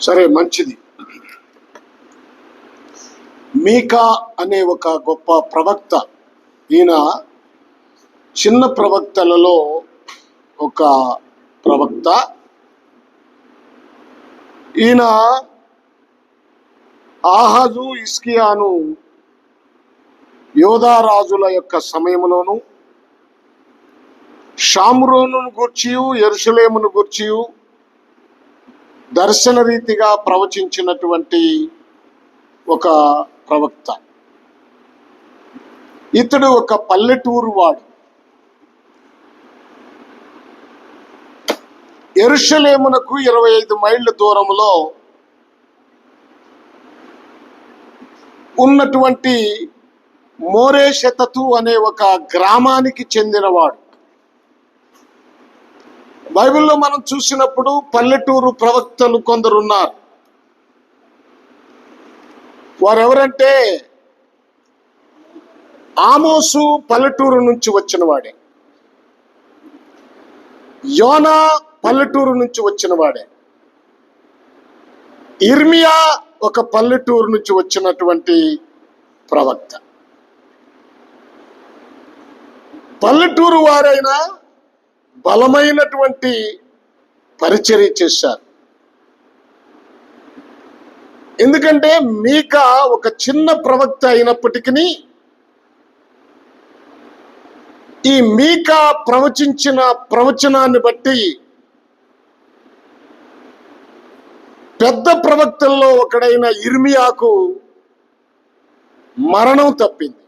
సరే మంచిది. మీకా అనే ఒక గొప్ప ప్రవక్త ఈయన చిన్న ప్రవక్తలలో ఒక ప్రవక్త. ఈయన ఆహాజు ఇస్కియాను యోధారాజుల యొక్క సమయంలోను షామ్రోను గూర్చియు ఎరుసలేమును గూర్చియు దర్శన రీతిగా ప్రవచించినటువంటి ఒక ప్రవక్త. ఇతడు ఒక పల్లెటూరు వాడు. ఎరుషలేమునకు ఇరవై ఐదు మైళ్ళ దూరంలో ఉన్నటువంటి మోరేషతతు అనే ఒక గ్రామానికి చెందినవాడు. బైబిల్లో మనం చూసినప్పుడు పల్లెటూరు ప్రవక్తలు కొందరు ఉన్నారు వారెవరంటే ఆమోసు పల్లెటూరు నుంచి వచ్చిన వాడే యోనా పల్లెటూరు నుంచి వచ్చిన వాడే ఇర్మియా ఒక పల్లెటూరు నుంచి వచ్చినటువంటి ప్రవక్త. పల్లెటూరు వారైనా బలమైనటువంటి పరిచర్య చేశారు. ఎందుకంటే మీక ఒక చిన్న ప్రవక్త అయినప్పటికీ ఈ మీక ప్రవచించిన ప్రవచనాన్ని బట్టి పెద్ద ప్రవక్తల్లో ఒకడైన ఇర్మియాకు మరణం తప్పింది.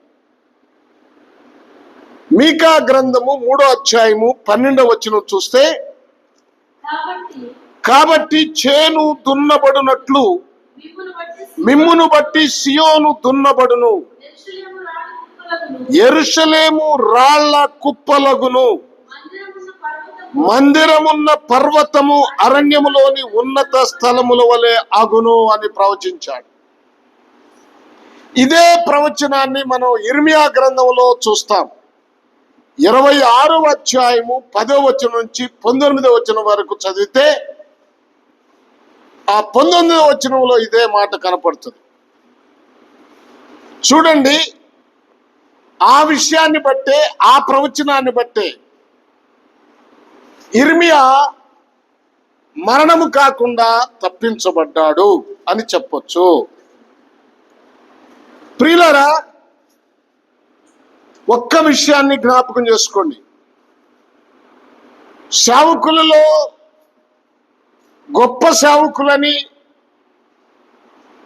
మీకా గ్రంథము మూడో అధ్యాయము పన్నెండవ వచనం చూస్తే కాబట్టి చేను దున్నబడునట్లు మిమ్మును బట్టి సియోను దున్నబడును. యెరూషలేము రాళ్ళ కుప్పలగును. ఎరుషలేము రాళ్ళ కుప్పలగును. మందిరమున్న పర్వతము మందిరమున్న పర్వతము అరణ్యములోని ఉన్నత స్థలముల వలె అగును అని ప్రవచించాడు. ఇదే ప్రవచనాన్ని మనం ఇర్మియా గ్రంథంలో చూస్తాం. ఇరవై ఆరవ అధ్యాయము పదో వచనం నుంచి పంతొమ్మిదో వచనం వరకు చదివితే ఆ పంతొమ్మిదవ వచనంలో ఇదే మాట కనపడుతుంది. చూడండి ఆ విషయాన్ని బట్టే ఆ ప్రవచనాన్ని బట్టే ఇర్మియా మరణము కాకుండా తప్పించబడ్డాడు అని చెప్పొచ్చు. ప్రియులరా ఒక్క విషయాన్ని జ్ఞాపకం చేసుకోండి. సేవకులలో గొప్ప సేవకులని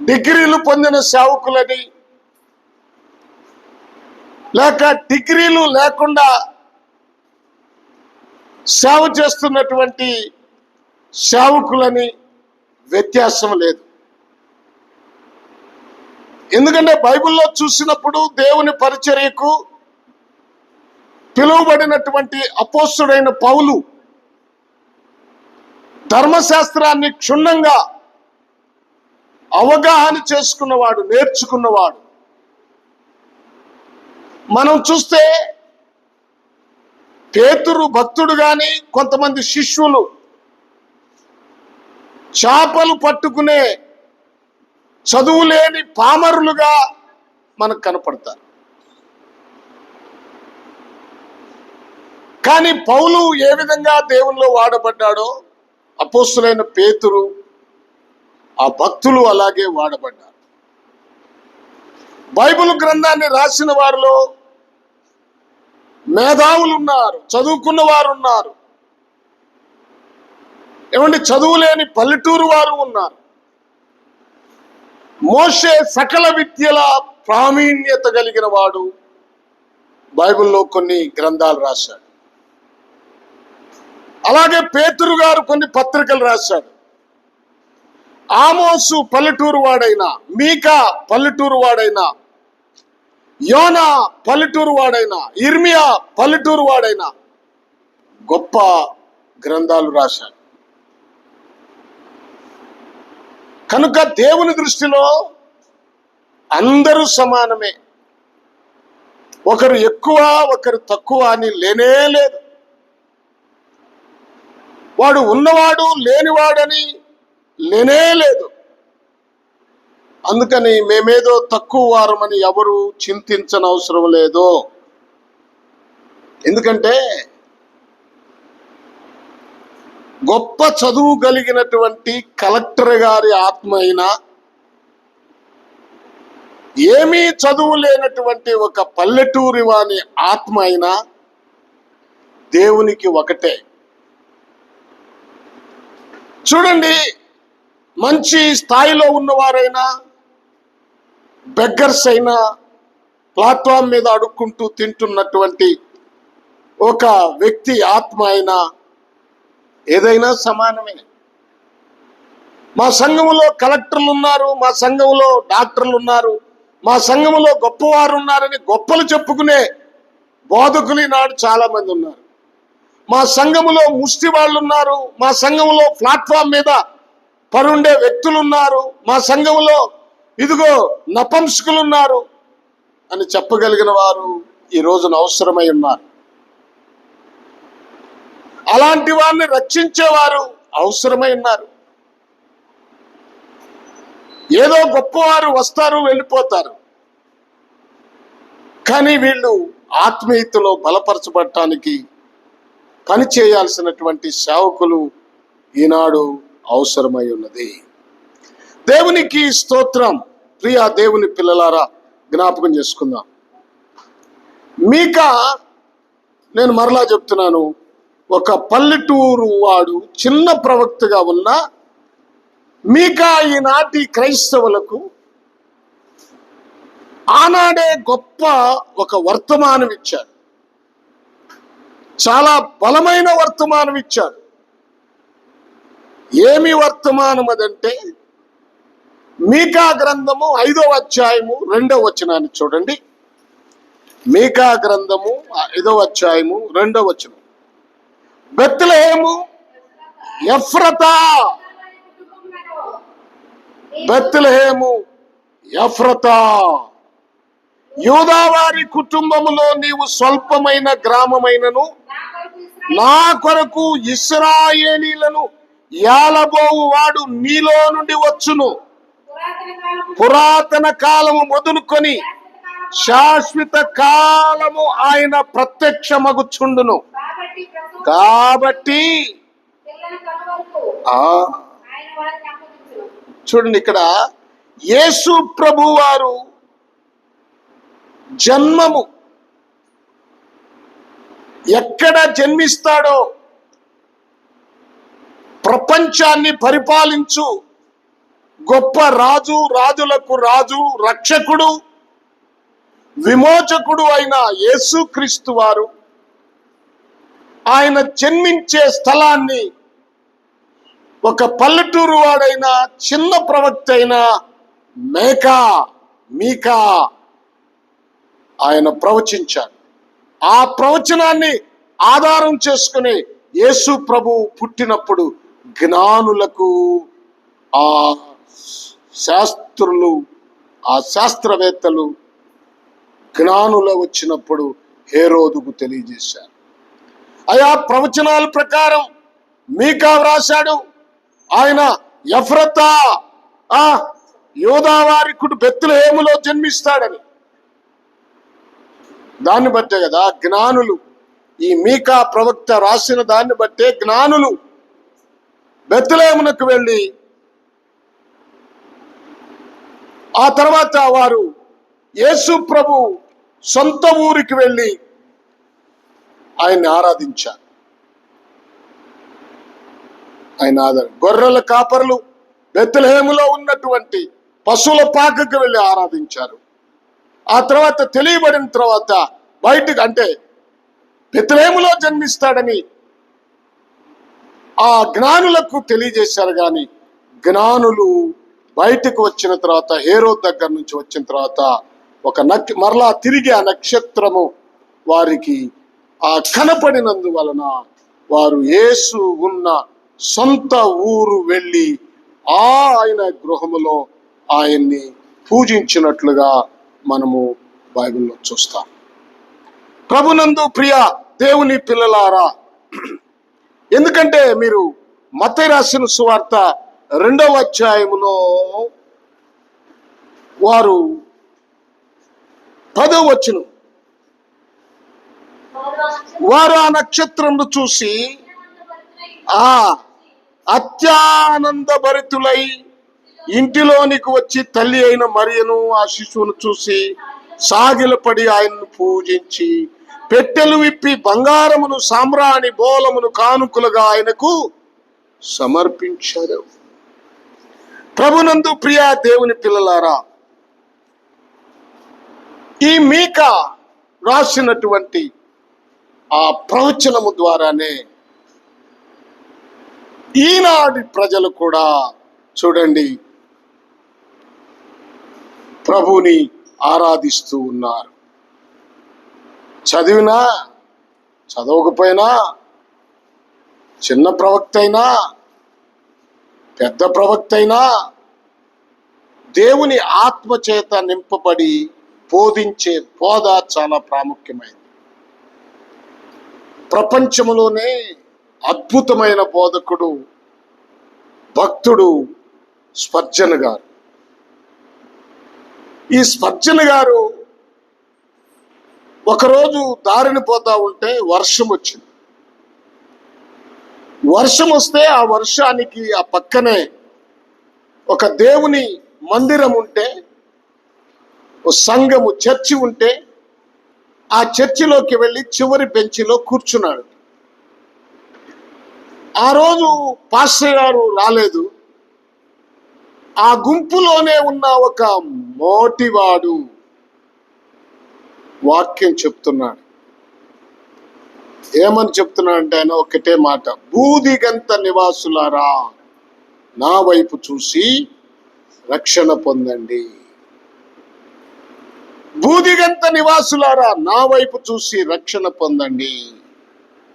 డిగ్రీలు పొందిన సేవకులని లేక డిగ్రీలు లేకుండా సేవ చేస్తున్నటువంటి సేవకులని వ్యత్యాసం లేదు. ఎందుకంటే బైబిల్లో చూసినప్పుడు దేవుని పరిచర్యకు పిలువబడినటువంటి అపోస్తుడైన పౌలు ధర్మశాస్త్రాన్ని క్షుణ్ణంగా అవగాహన చేసుకున్నవాడు నేర్చుకున్నవాడు. మనం చూస్తే పేతురు భక్తుడు గాని కొంతమంది శిష్యులు చేపలు పట్టుకునే చదువు లేని పామరులుగా మనకు కనపడతారు. కానీ పౌలు ఏ విధంగా దేవుల్లో వాడబడ్డాడో అపోస్తులైన పేతురు ఆ భక్తులు అలాగే వాడబడ్డారు. బైబిల్ గ్రంథాన్ని రాసిన వారిలో మేధావులు ఉన్నారు చదువుకున్న వారు ఉన్నారు ఏమంటే చదువులేని పల్లెటూరు వారు ఉన్నారు. మోషే సకల విద్యల ప్రావీణ్యత కలిగిన వాడు బైబిల్లో కొన్ని గ్రంథాలు రాశాడు. అలాగే పేతురు గారు కొన్ని పత్రికలు రాశాడు ఆమోసు పల్లెటూరు వాడైనా మీకా పల్లెటూరు వాడైనా యోనా పల్లెటూరు వాడైనా ఇర్మియా పల్లెటూరు వాడైనా గొప్ప గ్రంథాలు రాశాడు కనుక దేవుని దృష్టిలో అందరూ సమానమే. ఒకరు ఎక్కువ ఒకరు తక్కువ అని లేనే లేదు. వాడు ఉన్నవాడు లేనివాడని లేనే లేదు. అందుకని మేమేదో తక్కువ వారమని ఎవరు చింతించనవసరం లేదు. ఎందుకంటే గొప్ప చదువు కలిగినటువంటి కలెక్టర్ గారి ఆత్మ అయినా ఏమీ చదువు లేనటువంటి ఒక పల్లెటూరి వాని ఆత్మ అయినా దేవునికి ఒకటే. చూడండి మంచి స్థాయిలో ఉన్నవారైనా బెగ్గర్స్ అయినా ప్లాట్ఫామ్ మీద అడుక్కుంటూ తింటున్నటువంటి ఒక వ్యక్తి ఆత్మ అయినా ఏదైనా సమానమే. మా సంఘములో కలెక్టర్లు ఉన్నారు మా సంఘములో డాక్టర్లు ఉన్నారు మా సంఘములో గొప్పవారు ఉన్నారని గొప్పలు చెప్పుకునే బోధకులు నాడు చాలామంది ఉన్నారు. మా సంఘములో ముష్టి వాళ్ళు ఉన్నారు మా సంఘములో ప్లాట్ఫామ్ మీద పరుండే వ్యక్తులు ఉన్నారు మా సంఘములో ఇదిగో నపంసకులు ఉన్నారు అని చెప్పగలిగిన వారు ఈ రోజున అవసరమై ఉన్నారు. అలాంటి వారిని రక్షించేవారు అవసరమై ఉన్నారు. ఏదో గొప్పవారు వస్తారు వెళ్ళిపోతారు. కానీ వీళ్ళు ఆత్మీయతలో బలపరచబడటానికి పని చేయాల్సినటువంటి సేవకులు ఈనాడు అవసరమై ఉన్నది. దేవునికి స్తోత్రం. ప్రియ దేవుని పిల్లలారా జ్ఞాపకం చేసుకుందాం. మీక నేను మరలా చెప్తున్నాను. ఒక పల్లెటూరు వాడు చిన్న ప్రవక్తగా ఉన్న మీకా ఈనాటి క్రైస్తవులకు ఆనాడే గొప్ప ఒక వర్తమానం ఇచ్చారు చాలా బలమైన వర్తమానం ఇచ్చాడు ఏమి వర్తమానం అదంటే మీకా గ్రంథము ఐదవ అధ్యాయము రెండవ వచనాన్ని చూడండి. మీకా గ్రంథము ఐదవ అధ్యాయము రెండవ వచనం. బెత్లహేము ఎఫ్రతా బెత్లహేము ఎఫ్రతా. యూదావారి కుటుంబములో నీవు స్వల్పమైన గ్రామమైనను నా కొరకు ఇస్రాయేలీలను యాలబోవు వాడు నీలో నుండి వచ్చును. పురాతన కాలము మొదలుకొని శాశ్వత కాలము ఆయన ప్రత్యక్షమగుచుండును. కాబట్టి కాబట్టి చూడండి ఇక్కడ యేసు ప్రభు వారు జన్మము ఎక్కడ జన్మిస్తాడో ప్రపంచాన్ని పరిపాలించు గొప్ప రాజు రాజులకు రాజు రక్షకుడు విమోచకుడు అయిన యేసుక్రీస్తు వారు ఆయన జన్మించే స్థలాన్ని ఒక పల్లెటూరు వాడైన చిన్న ప్రవక్త అయిన మేకా మీకా ఆయన ప్రవచించాడు ఆ ప్రవచనాన్ని ఆధారం చేసుకుని యేసు ప్రభు పుట్టినప్పుడు జ్ఞానులకు ఆ శాస్త్రులు ఆ శాస్త్రవేత్తలు జ్ఞానుల వచ్చినప్పుడు హేరోదుకు తెలియజేశారు. అయా ప్రవచనాల ప్రకారం మీకా వ్రాశాడు. ఆయన ఎఫ్రతా ఆ యోధావారికుడు బెత్తులహేములో జన్మిస్తాడని. దాన్ని బట్టే కదా జ్ఞానులు. ఈ మీకా ప్రవక్త రాసిన దాన్ని బట్టే జ్ఞానులు. బెత్తలేమునకు వెళ్ళి ఆ తర్వాత వారు యేసు ప్రభు సొంత ఊరికి వెళ్ళి ఆయన్ని ఆరాధించారు. ఆయన ఆధార గొర్రెల కాపరులు బెత్తలహేములో ఉన్నటువంటి పశువుల పాకకు వెళ్ళి ఆరాధించారు. ఆ తర్వాత తెలియబడిన తర్వాత బయటకు అంటే బెత్తలహేములో జన్మిస్తాడని ఆ జ్ఞానులకు తెలియజేశారు కానీ జ్ఞానులు బయటకు వచ్చిన తర్వాత హేరో దగ్గర నుంచి వచ్చిన తర్వాత ఒక నక్ మరలా తిరిగి ఆ నక్షత్రము వారికి ఆ కనపడినందువలన వారు యేసు ఉన్న సొంత ఊరు వెళ్ళి ఆ ఆయన గృహములో ఆయన్ని పూజించినట్లుగా మనము బైబిల్లో చూస్తాం. ప్రభునందు ప్రియ దేవుని పిల్లలారా ఎందుకంటే మీరు మత రాసిన సువార్త రెండవ అధ్యాయములో వారు పదో వచ్చును వారు ఆ నక్షత్రంను చూసి ఆ అత్యానంద భరితులై ఇంటిలోనికి వచ్చి తల్లి అయిన మరియను ఆ శిశువును చూసి సాగిలపడి ఆయన్ను పూజించి పెట్టెలు విప్పి బంగారమును సామ్రాణి బోలమును కానుకలుగా ఆయనకు సమర్పించారు. ప్రభునందు ప్రియా దేవుని పిల్లలారా ఈ మీక రాసినటువంటి ఆ ప్రవచనము ద్వారానే ఈనాటి ప్రజలు కూడా చూడండి ప్రభుని ఆరాధిస్తూ ఉన్నారు. చదివినా చదవకపోయినా చిన్న ప్రవక్త అయినా పెద్ద ప్రవక్త అయినా దేవుని ఆత్మ చేత నింపబడి బోధించే బోధ చాలా ప్రాముఖ్యమైనది ప్రపంచంలోనే అద్భుతమైన బోధకుడు భక్తుడు స్పర్జన్ గారు. ఈ స్పర్జన్ గారు ఒకరోజు దారిని పోతా ఉంటే వర్షం వచ్చింది. వర్షం వస్తే ఆ వర్షానికి ఆ పక్కనే ఒక దేవుని మందిరం ఉంటే ఓ సంఘము చర్చి ఉంటే ఆ చర్చిలోకి వెళ్ళి చివరి బెంచిలో కూర్చున్నాడు. ఆ రోజు పాస్టర్ గారు రాలేదు. ఆ గుంపులోనే ఉన్న ఒక మోటివాడు వాక్యం చెప్తున్నాడు. ఏమని చెప్తున్నాడంటే ఆయన ఒకటే మాట బూదిగంత నివాసులారా నా వైపు చూసి రక్షణ పొందండి. బూదిగంత నివాసులారా నా వైపు చూసి రక్షణ పొందండి.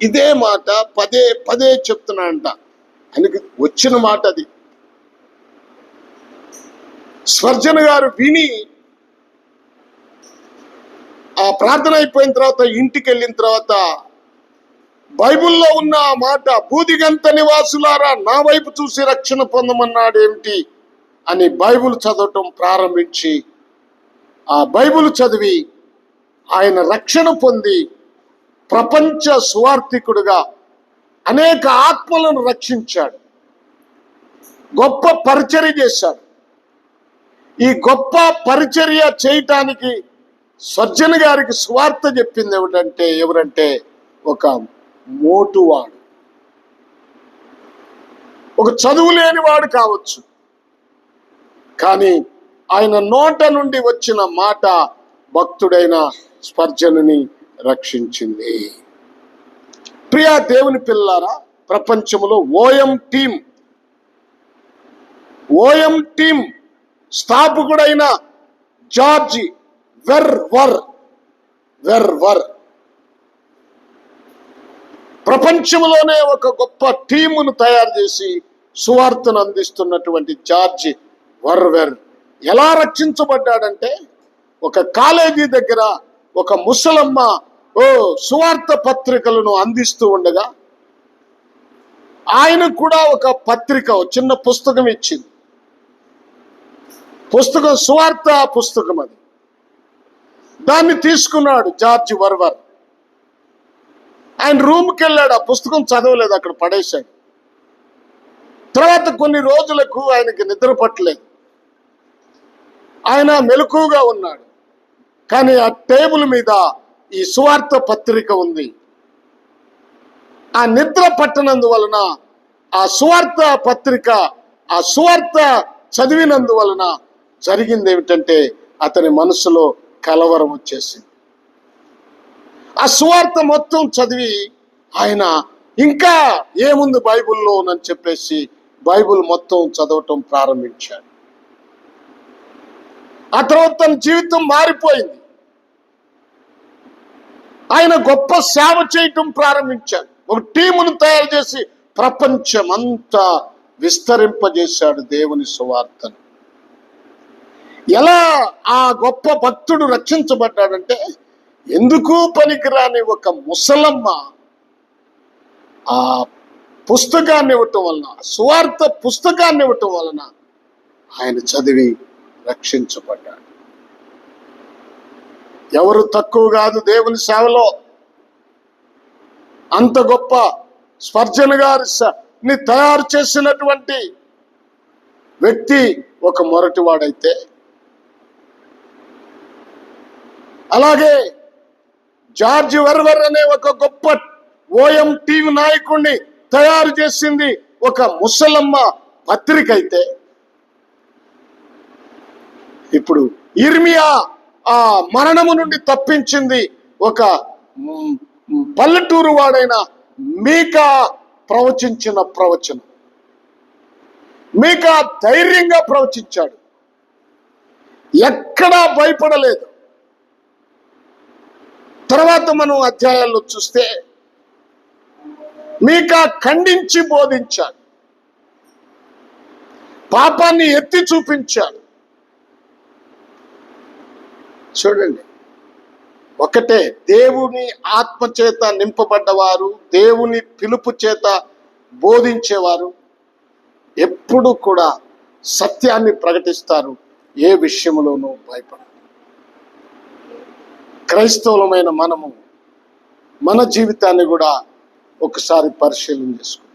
ఇదే మాట పదే పదే చెప్తున్నాడంట. ఆయనకి వచ్చిన మాట అది. స్వర్జన గారు విని ఆ ప్రార్థన అయిపోయిన తర్వాత ఇంటికి వెళ్ళిన తర్వాత బైబిల్లో ఉన్న ఆ మాట బూదిగంత నివాసులారా నా వైపు చూసి రక్షణ పొందమన్నాడు ఏమిటి? అని బైబిల్ చదవటం ప్రారంభించి ఆ బైబిల్ చదివి ఆయన రక్షణ పొంది ప్రపంచ సువార్థికుడుగా అనేక ఆత్మలను రక్షించాడు. గొప్ప పరిచర్య చేశాడు. ఈ గొప్ప పరిచర్య చేయటానికి సజ్జన గారికి స్వార్థ చెప్పింది ఏమిటంటే ఎవరంటే ఒక మోటువాడు. ఒక చదువు లేని వాడు కావచ్చు. కానీ ఆయన నోట నుండి వచ్చిన మాట భక్తుడైన స్పర్జనుని రక్షించింది. ప్రియా దేవుని పిల్లారా ప్రపంచంలో ఓఎం టీం ఓఎం టీం స్థాపకుడైన George Verwer Verwer. ప్రపంచంలోనే ఒక గొప్ప టీమును తయారు చేసి సువార్తను అందిస్తున్నటువంటి జార్జి వర్వెర్ ఎలా రక్షించబడ్డాడంటే ఒక కాలేజీ దగ్గర ఒక ముసలమ్మ ఓ సువార్త పత్రికలను అందిస్తూ ఉండగా ఆయన కూడా ఒక పత్రిక చిన్న పుస్తకం ఇచ్చింది. పుస్తకం సువార్త పుస్తకం అది. దాన్ని తీసుకున్నాడు జార్జి వర్వర్. ఆయన రూమ్కి వెళ్ళాడు ఆ పుస్తకం చదవలేదు అక్కడ పడేశాడు. తర్వాత కొన్ని రోజులకు ఆయనకి నిద్ర పట్టలేదు. ఆయన మెలకుగా ఉన్నాడు. కానీ ఆ టేబుల్ మీద ఈ సువార్త పత్రిక ఉంది. ఆ నిద్ర పట్టనందువలన ఆ సువార్త పత్రిక ఆ సువార్త చదివినందువలన జరిగింది ఏమిటంటే అతని మనసులో కలవరం వచ్చేసింది. ఆ సువార్త మొత్తం చదివి ఆయన ఇంకా ఏముంది బైబిల్లో అని చెప్పేసి బైబిల్ మొత్తం చదవటం ప్రారంభించాడు. ఆ తర్వాత తన జీవితం మారిపోయింది. ఆయన గొప్ప సేవ చేయటం ప్రారంభించాడు. ఒక టీమును తయారు చేసి ప్రపంచమంతా విస్తరింపజేశాడు దేవుని సువార్తను. ఎలా ఆ గొప్ప భక్తుడు రక్షించబడ్డాడంటే ఎందుకు పనికిరాని ఒక ముసలమ్మ ఆ పుస్తకాన్ని ఇవ్వటం వలన సువార్త పుస్తకాన్ని ఇవ్వటం వలన ఆయన చదివి రక్షించబడ్డాడు. ఎవరు తక్కువ కాదు దేవుని సేవలో. అంత గొప్ప స్పర్జన గారి ని తయారు చేసినటువంటి వ్యక్తి ఒక మొరటివాడైతే అలాగే జార్జ్ వెర్వర్ అనే ఒక గొప్ప ఓఎం టీవీ నాయకుడిని తయారు చేసింది ఒక ముసలమ్మ పత్రిక అయితే. ఇప్పుడు ఇర్మియా ఆ మరణము నుండి తప్పించింది ఒక పల్లెటూరు వాడైన మీకా ప్రవచించిన ప్రవచనం. మీకా ధైర్యంగా ప్రవచించాడు. ఎక్కడా భయపడలేదు. తర్వాత మనం అధ్యాయాల్లో చూస్తే మీకా ఖండించి బోధించాడు పాపాన్ని ఎత్తి చూపించాడు చూడండి. ఒకటే దేవుని ఆత్మ చేత నింపబడ్డవారు దేవుని పిలుపు చేత బోధించేవారు ఎప్పుడు కూడా సత్యాన్ని ప్రకటిస్తారు. ఏ విషయంలోనూ భయపడరు. క్రైస్తవులమైన మనము మన జీవితాన్ని కూడా ఒకసారి పరిశీలన చేసుకుందాం.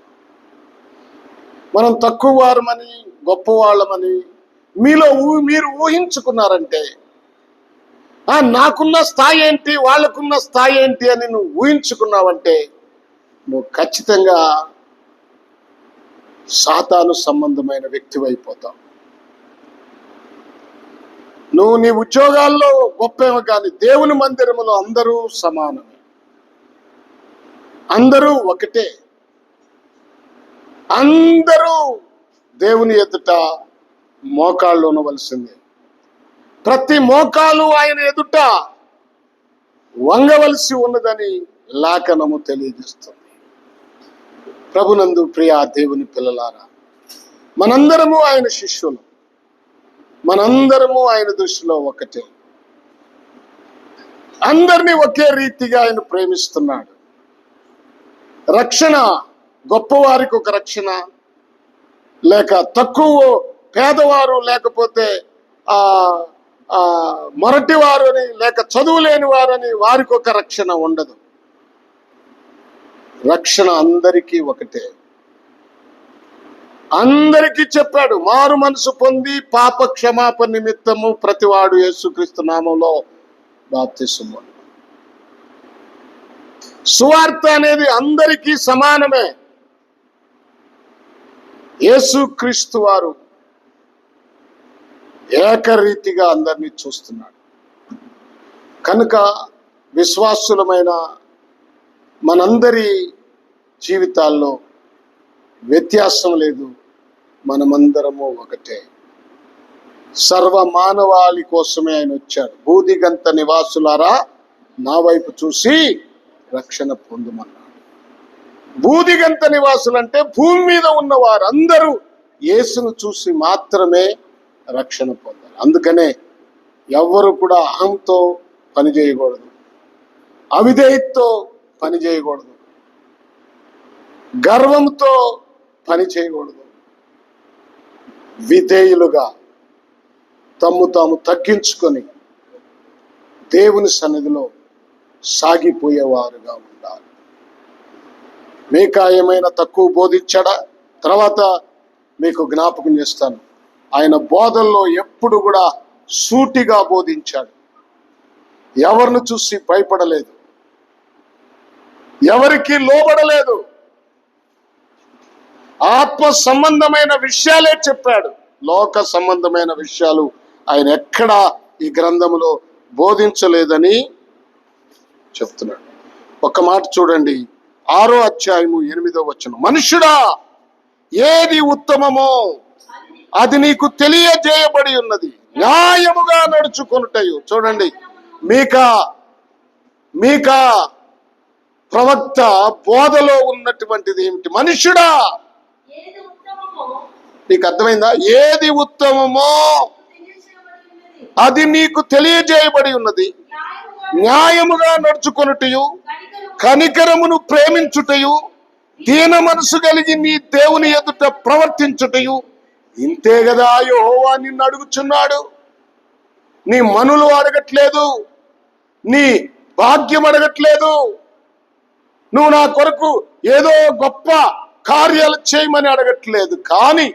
మనం తక్కువ వారమని గొప్పవాళ్ళమని మీలో మీరు ఊహించుకున్నారంటే నాకున్న స్థాయి ఏంటి వాళ్ళకున్న స్థాయి ఏంటి అని నువ్వు ఊహించుకున్నావంటే నువ్వు ఖచ్చితంగా సాతాను సంబంధమైన వ్యక్తివైపోతావు. నువ్వు నీ ఉద్యోగాల్లో గొప్పేమో కానీ దేవుని మందిరములో అందరూ సమానమే అందరూ ఒకటే. అందరూ దేవుని ఎదుట మోకాళ్ళు ఉండవలసిందే ప్రతి మోకాలు ఆయన ఎదుట వంగవలసి ఉన్నదని లేఖనము తెలియజేస్తుంది. ప్రభునందు ప్రియా దేవుని పిల్లలారా మనందరము ఆయన శిష్యులు. మనందరము ఆయన దృష్టిలో ఒకటే. అందరినీ ఒకే రీతిగా ఆయన ప్రేమిస్తున్నాడు. రక్షణ గొప్పవారికి ఒక రక్షణ లేక తక్కువ పేదవారు లేకపోతే ఆ మొరటి వారు అని లేక చదువు లేని వారని వారికి ఒక రక్షణ ఉండదు. రక్షణ అందరికీ ఒకటే. అందరికీ చెప్పాడు మారు మనసు పొంది పాప క్షమాపణ నిమిత్తము ప్రతివాడు యేసుక్రీస్తు నామంలో బాప్తిస్మ సువార్త అనేది అందరికీ సమానమే. యేసుక్రీస్తు వారు ఏకరీతిగా అందరినీ చూస్తున్నాడు. కనుక విశ్వాసులమైన మనందరి జీవితాల్లో వ్యత్యాసం లేదు. మనమందరము ఒకటే. సర్వ మానవాళి కోసమే ఆయన వచ్చాడు. బూదిగంత నివాసులారా నా వైపు చూసి రక్షణ పొందమన్నాడు. బూదిగంత నివాసులంటే భూమి మీద ఉన్న వారందరూ యేసును చూసి మాత్రమే రక్షణ పొందాలి అందుకనే ఎవ్వరు కూడా అహంతో పని చేయకూడదు. అవిధేయతతో పని చేయకూడదు. గర్వంతో పని చేయకూడదు. విధేయులుగా తమ్ము తాము తగ్గించుకొని దేవుని సన్నిధిలో సాగిపోయేవారుగా ఉండాలి. మీకా ఏమైనా తక్కువ బోధించాడా? తర్వాత మీకు జ్ఞాపకం చేస్తాను. ఆయన బోధల్లో ఎప్పుడు కూడా సూటిగా బోధించాడు. ఎవరిని చూసి భయపడలేదు. ఎవరికి లోబడలేదు. ఆత్మ సంబంధమైన విషయాలే చెప్పాడు. లోక సంబంధమైన విషయాలు ఆయన ఎక్కడా ఈ గ్రంథములో బోధించలేదని చెప్తున్నాడు. ఒక మాట చూడండి. ఆరో అధ్యాయము ఎనిమిదో వచ్చను మనుషుడా ఏది ఉత్తమమో అది నీకు తెలియజేయబడి ఉన్నది. న్యాయముగా నడుచుకొనుటయు. చూడండి. మీకా మీకా ప్రవక్త బోధలో ఉన్నటువంటిది ఏమిటి? మనుషుడా నీకు అర్థమైందా? ఏది ఉత్తమమో అది నీకు తెలియజేయబడి ఉన్నది. న్యాయముగా నడుచుకొనుటయు కనికరమును ప్రేమించుటయు దీన మనసు కలిగి నీ దేవుని ఎదుట ప్రవర్తించుటయు. ఇంతే కదా యెహోవా నిన్ను అడుగుచున్నాడు. నీ మనులు అడగట్లేదు. నీ భాగ్యం అడగట్లేదు. నువ్వు నా కొరకు ఏదో గొప్ప కార్యాలు చేయమని అడగట్లేదు. కానీ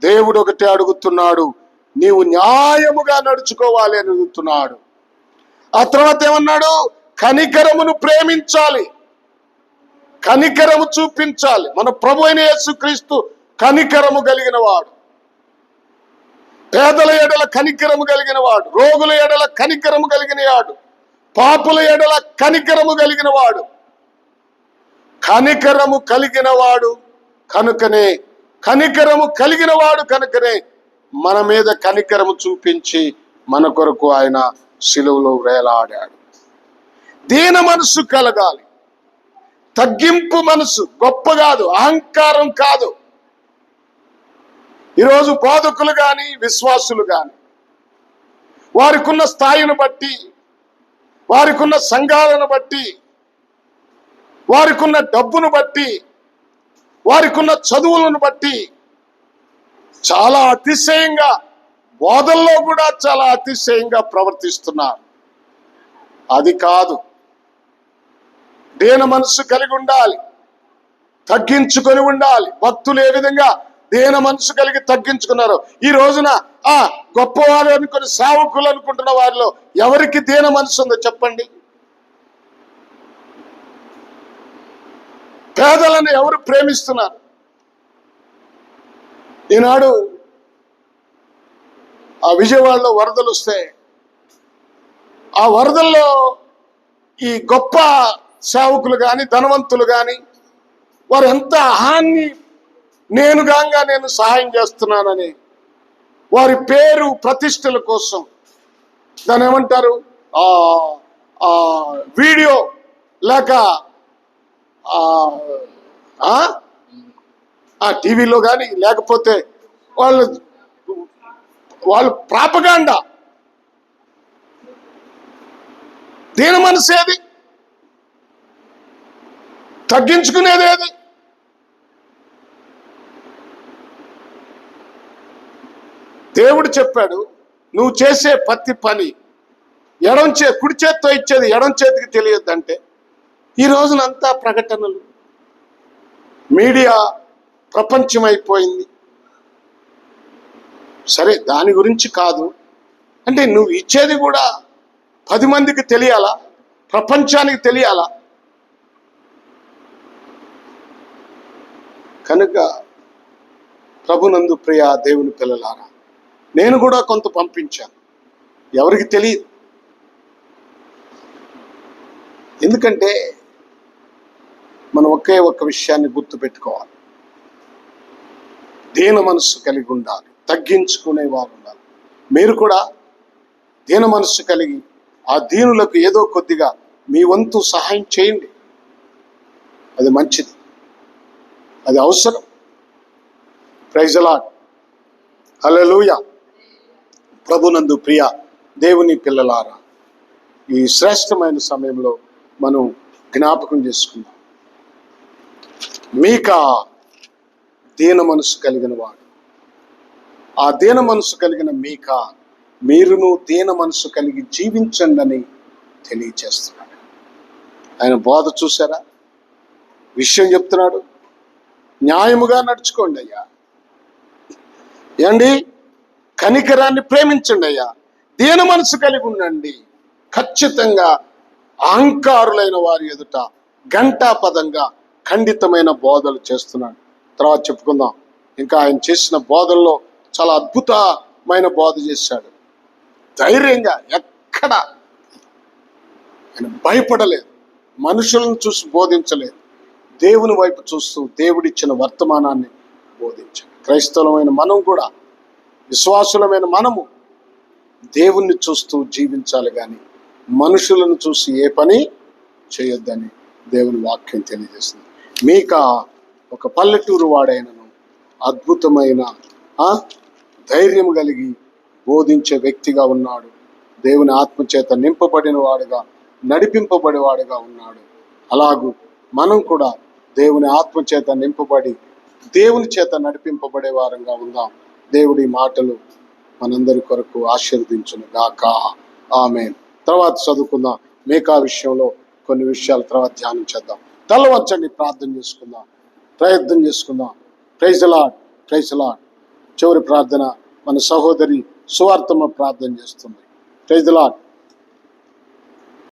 దేవుడు ఒకటే అడుగుతున్నాడు నీవు న్యాయముగా నడుచుకోవాలి అని అడుగుతున్నాడు. ఆ తర్వాత ఏమన్నాడు? కనికరమును ప్రేమించాలి. కనికరము చూపించాలి. మన ప్రభు అయిన యేసుక్రీస్తు కనికరము కలిగిన వాడు పేదల ఎడల కనికరము కలిగిన వాడు రోగుల ఎడల కనికరము కలిగిన వాడు పాపుల ఎడల కనికరము కలిగిన వాడు కనికరము కలిగిన వాడు కనుకనే కనికరము కలిగిన వాడు కనుకనే మన మీద కనికరము చూపించి మన కొరకు ఆయన సిలువలో వేలాడాడు. దీన మనసు కలగాలి. తగ్గింపు మనసు గొప్ప కాదు అహంకారం కాదు. ఈరోజు బోధకులు కానీ విశ్వాసులు కానీ వారికున్న స్థాయిని బట్టి వారికున్న సంఘాలను బట్టి వారికున్న డబ్బును బట్టి వారికున్న చదువులను బట్టి చాలా అతిశయంగా బోధల్లో కూడా చాలా అతిశయంగా ప్రవర్తిస్తున్నారు. అది కాదు. దేన మనసు కలిగి ఉండాలి. తగ్గించుకొని ఉండాలి. భక్తులు ఏ విధంగా దేన మనసు కలిగి తగ్గించుకున్నారు ఈ రోజున ఆ గొప్పవారు అనుకుని సేవకులు అనుకుంటున్న వారిలో ఎవరికి దేన మనసు ఉందో చెప్పండి. పేదలను ఎవరు ప్రేమిస్తున్నారు? ఈనాడు ఆ విజయవాడలో వరదలు వస్తే ఆ వరదల్లో ఈ గొప్ప సేవకులు కానీ ధనవంతులు కానీ వారు ఎంత హాన్ని నేనుగాంగా నేను సహాయం చేస్తున్నానని వారి పేరు ప్రతిష్టల కోసం దాని ఏమంటారు? వీడియో లేక ఆ ఆ? ఆ టీవీలో కానీ లేకపోతే వాళ్ళు వాళ్ళు ప్రాపగాండా. దీని మనసు ఏది? తగ్గించుకునేది ఏది? దేవుడు చెప్పాడు నువ్వు చేసే ప్రతి పని ఎడం చే కుడి చేత్తో ఇచ్చేది ఎడం చేతికి తెలియద్దంటే ఈ రోజునంతా ప్రకటనలు. మీడియా ప్రపంచమైపోయింది. సరే దాని గురించి కాదు. అంటే నువ్వు ఇచ్చేది కూడా పది మందికి తెలియాలా? ప్రపంచానికి తెలియాలా? కనుక ప్రభునందు ప్రియ దేవుని పిల్లలారా నేను కూడా కొంత పంపించాను. ఎవరికి తెలియదు. ఎందుకంటే మనం ఒకే ఒక్క విషయాన్ని గుర్తుపెట్టుకోవాలి. దీన మనస్సు కలిగి ఉండాలి తగ్గించుకునే వారు ఉండాలి. మీరు కూడా దీన మనస్సు కలిగి ఆ దీనులకు ఏదో కొద్దిగా మీ వంతు సహాయం చేయండి. అది మంచిది. అది అవసరం. ప్రైజలాడ్ అలలుయ ప్రభునందు ప్రియ దేవుని పిల్లలారా ఈ శ్రేష్టమైన సమయంలో మనం జ్ఞాపకం చేసుకుందాం. మీక దీన మనసు కలిగిన వాడు. ఆ దీన మనసు కలిగిన మీక మీరును దీన మనసు కలిగి జీవించండి అని తెలియచేస్తున్నాడు. ఆయన బోధ చూసారా విషయం చెప్తున్నాడు. న్యాయముగా నడుచుకోండి అయ్యా. ఏమండి కనికరాన్ని ప్రేమించండి అయ్యా. దీన మనసు కలిగి ఉండండి. ఖచ్చితంగా అహంకారులైన వారి ఎదుట ఘంటాపదంగా ఖండితమైన బోధలు చేస్తున్నాడు. తర్వాత చెప్పుకుందాం. ఇంకా ఆయన చేసిన బోధల్లో చాలా అద్భుతమైన బోధ చేశాడు. ధైర్యంగా ఎక్కడ ఆయన భయపడలేదు. మనుషులను చూసి బోధించలేదు. దేవుని వైపు చూస్తూ దేవుడిచ్చిన వర్తమానాన్ని బోధించాడు. క్రైస్తవులమైన మనం కూడా విశ్వాసులమైన మనము దేవుణ్ణి చూస్తూ జీవించాలి కానీ మనుషులను చూసి ఏ పని చేయొద్దని దేవుని వాక్యం తెలియజేస్తుంది. మీక ఒక పల్లెటూరు వాడైనను అద్భుతమైన ధైర్యం కలిగి బోధించే వ్యక్తిగా ఉన్నాడు. దేవుని ఆత్మచేత నింపబడిన వాడుగా నడిపింపబడివాడుగా ఉన్నాడు. అలాగూ మనం కూడా దేవుని ఆత్మచేత నింపబడి దేవుని చేత నడిపింపబడే వారంగా ఉందాం. దేవుడి మాటలు మనందరి కొరకు ఆశీర్వదించును గాక. ఆమె తర్వాత చదువుకుందాం. మేకా విషయంలో కొన్ని విషయాలు తర్వాత ధ్యానం చేద్దాం. తల వంచండి ప్రార్థన చేసుకుందాం. ప్రయత్నం చేసుకుందాం. ప్రైజలాడ్ ప్రైజలాడ్ చివరి ప్రార్థన మన సహోదరి సువార్తమ్మ ప్రార్థన చేస్తుంది. ప్రైజలాడ్